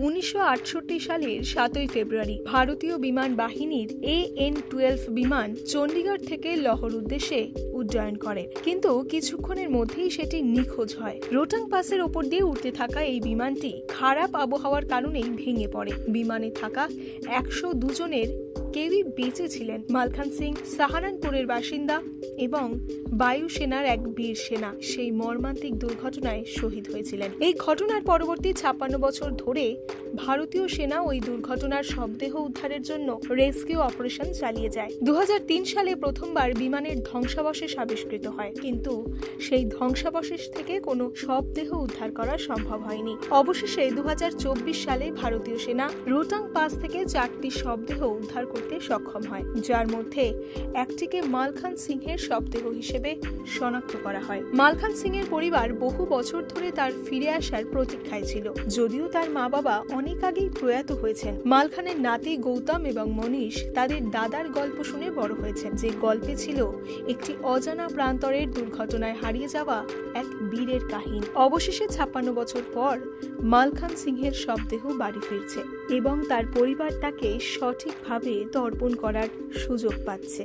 উনিশশো আটষট্টি সালের সাতই ফেব্রুয়ারি ভারতীয় বিমান বাহিনীর এ এন টুয়েলভ বিমান চণ্ডীগড় থেকে লহর উদ্দেশ্যে উড্ডয়ন করে। কিন্তু কিছুক্ষণের মধ্যেই সেটি নিখোঁজ হয়। রোটাং পাসের ওপর দিয়ে উঠতে থাকা এই বিমানটি খারাপ আবহাওয়ার কারণেই ভেঙে পড়ে। বিমানে থাকা একশো দুজনের কেউই বেঁচে ছিলেন। মালখান সিং, সাহারানপুরের বাসিন্দা এবং বায়ুসেনার এক বীর সেনা সেই মর্মান্তিক দুর্ঘটনায় শহীদ হয়েছিলেন। এই ঘটনার পরবর্তী ছাপ্পান্ন বছর ধরে ভারতীয় সেনা ওই দুর্ঘটনার শবদেহ উদ্ধারের জন্য রেস্কিউ অপারেশন চালিয়ে যায়। দু হাজার তিন সালে প্রথমবার বিমানের ধ্বংসাবশেষ আবিষ্কৃত হয়, কিন্তু সেই ধ্বংসাবশেষ থেকে কোনো শবদেহ উদ্ধার করা সম্ভব হয়নি। অবশেষে দু হাজার চব্বিশ সালে ভারতীয় সেনা রোটাং পাস থেকে চারটি শবদেহ উদ্ধার করতে সক্ষম হয়, যার মধ্যে একটিকে মালখান সিংহের শবদেহ হিসেবে শনাক্ত করা হয়। মালখান সিংয়ের পরিবার বহু বছর ধরে তার ফিরে আসার প্রতীক্ষায় ছিল, যদিও তার মা বাবা অনেক আগেই প্রয়াত হয়েছেন। মালখানের নাতি গৌতম এবং মনীষ তাদের দাদার গল্প শুনে বড় হয়েছেন, যে গল্পে ছিল একটি অজানা প্রান্তরের দুর্ঘটনায় হারিয়ে যাওয়া এক বীরের কাহিনী। অবশেষে ছাপ্পান্ন বছর পর মালখান সিংহের শবদেহ বাড়ি ফিরছে এবং তার পরিবার তাকে সঠিকভাবে তর্পণ করার সুযোগ পাচ্ছে।